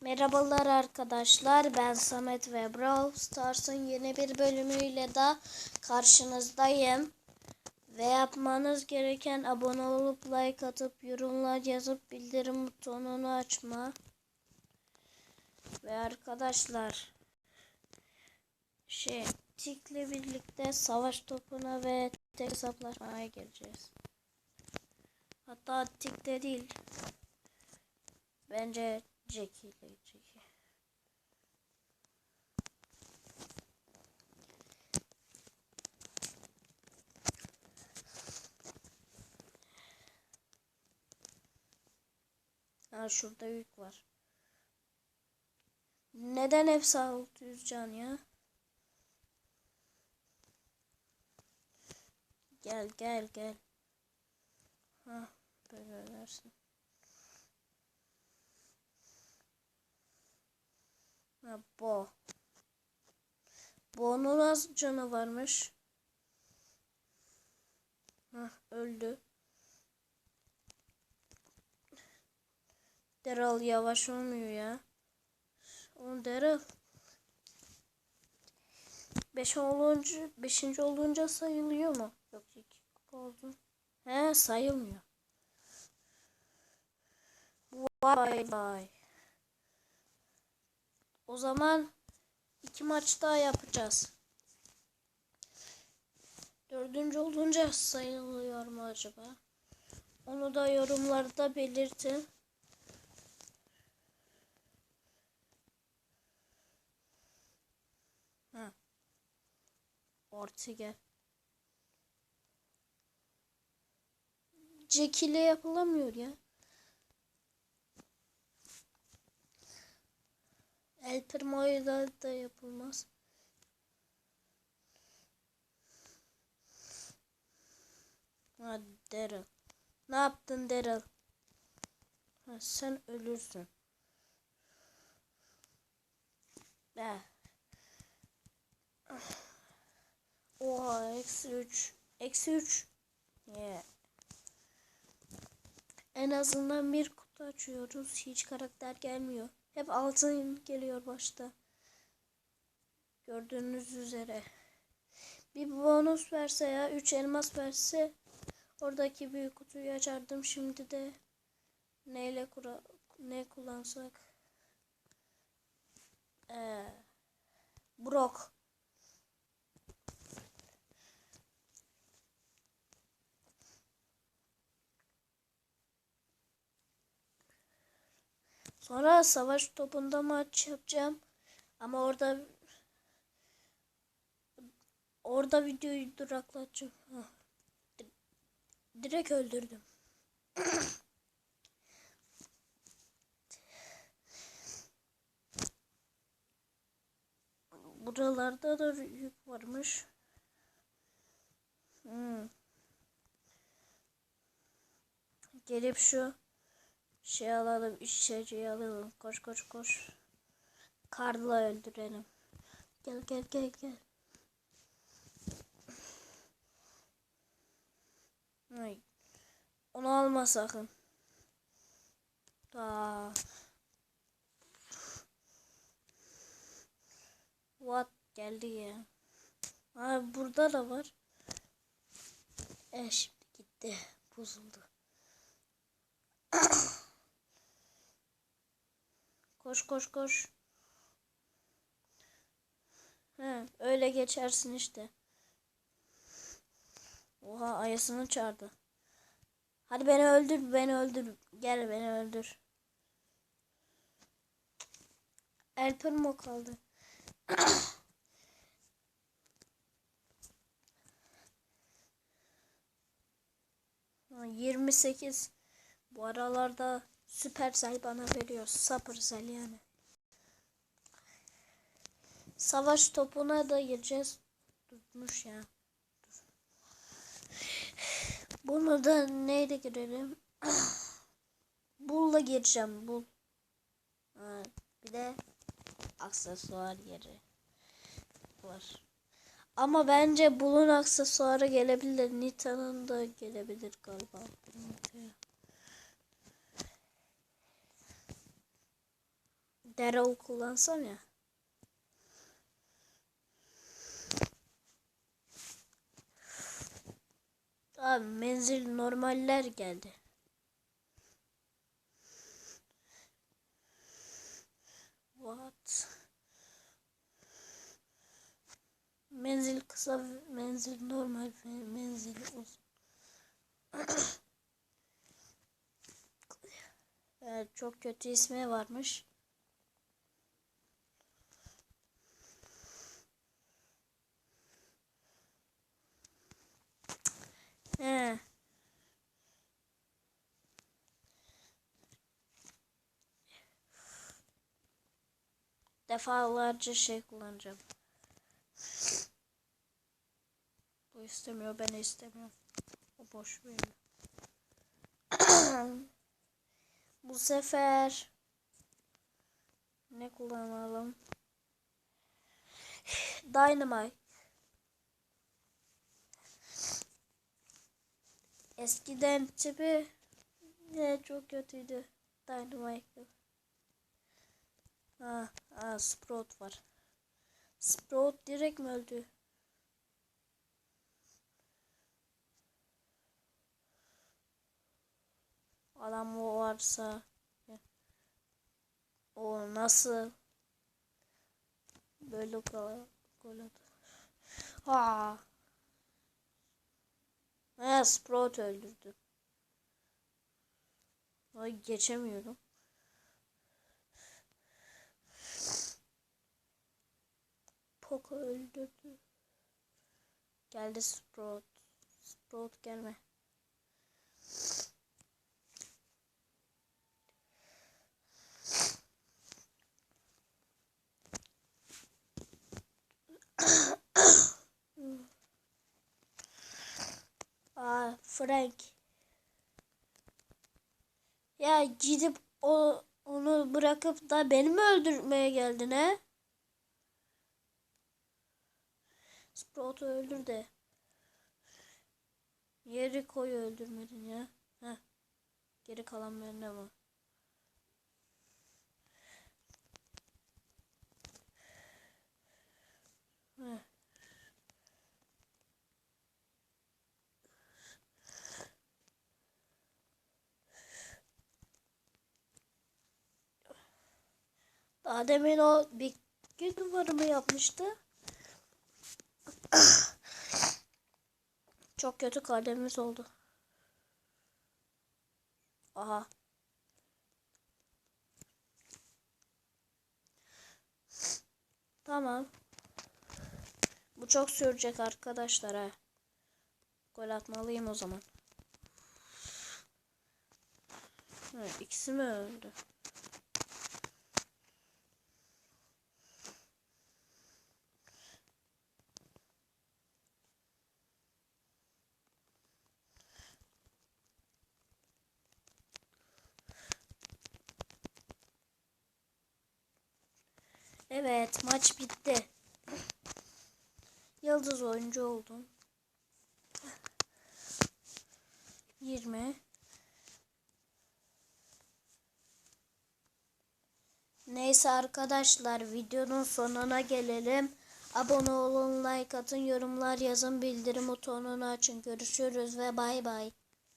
Merhabalar arkadaşlar ben Samet ve Brawl Stars'ın yeni bir bölümüyle de karşınızdayım. Ve yapmanız gereken abone olup like atıp yorumlar yazıp bildirim butonunu açma. Ve arkadaşlar şey Tik'le birlikte savaş topuna ve tek hesaplaşmaya gireceğiz. Hatta Tik'te değil. Bence Jackie ile Jackie. Ha şurada yük var. Neden hepsi 600 can ya? Gel gel gel. Ha böyle versin. Ha bo. Bo'nun az canı varmış. Ha öldü. Daryl yavaş olmuyor ya. On Daryl. Beş olunca, beşinci olunca sayılıyor mu? Yok iki kupa oldu. He sayılmıyor. Vay vay. O zaman iki maç daha yapacağız. Dördüncü olunca sayılıyor mu acaba? Onu da yorumlarda belirtin. Ha. Orta gel. Jack ile yapılamıyor ya. El Primo'yla da yapılmaz. Ha Daryl. Ne yaptın Daryl? Ha, sen ölürsün. Be. Oha eksi 3. Eksi 3. Yeah. En azından bir kutu açıyoruz. Hiç karakter gelmiyor. Hep altın geliyor başta. Gördüğünüz üzere. Bir bonus verse ya 3 elmas verse oradaki büyük kutuyu açardım. Şimdi de neyle kura ne kullansak? Ee, Brock. Sonra savaş topunda maç yapacağım. Ama orada orada videoyu duraklatacağım. Di- Direkt öldürdüm. Buralarda da yük varmış. Hmm. Gelip şu şey alalım, içeceği alalım. Koş koş koş. Karla öldürelim. Gel gel gel gel. Ay. Onu alma sakın. Aa. What geldi ya. Aa, burada da var. E şimdi gitti. Bozuldu. Koş koş koş. He, öyle geçersin işte. Oha ayısını çağırdı. Hadi beni öldür, beni öldür. Gel beni öldür. El Primo kaldı. Ha, 28 bu aralarda Supercell bana veriyor. Supercell yani. Savaş topuna da gireceğiz. Tutmuş ya. Bunu da neyle girelim? Bulla gireceğim. Bul. Bir de aksesuar yeri var. Ama bence Bull'un aksesuarı gelebilir. Nita'nın da gelebilir galiba. Nita'ya. Daryl kullansam ya. Abi menzil normaller geldi. What? Menzil kısa, menzil normal, menzil uzun. evet, çok kötü ismi varmış. He. Defalarca şey kullanacağım. Bu istemiyor, ben istemiyorum. O boş veriyor. Bu sefer ne kullanalım? Dynamite. Eskiden tipi ne çok kötüydü. Dynamite. Ha, ha Sprout var. Sprout direkt mi öldü? Adam o varsa o nasıl böyle gol gol Ha. Ha Sprout öldürdü. Ay geçemiyorum. Poco öldürdü. Geldi Sprout. Sprout gelme. Aa, Frank. Ya gidip o onu bırakıp da beni mi öldürmeye geldin he? Sprout'u öldür de. Yeri koy öldürmedin ya. Heh. Geri kalan bende mi? Heh. Daha demin o bir gün duvarımı yapmıştı. Çok kötü kademimiz oldu. Aha. Tamam. Bu çok sürecek arkadaşlar ha. Gol atmalıyım o zaman. Evet, ikisi mi öldü? Evet maç bitti. Yıldız oyuncu oldum. 20 Neyse arkadaşlar videonun sonuna gelelim. Abone olun, like atın, yorumlar yazın, bildirim butonunu açın. Görüşürüz ve bay bay.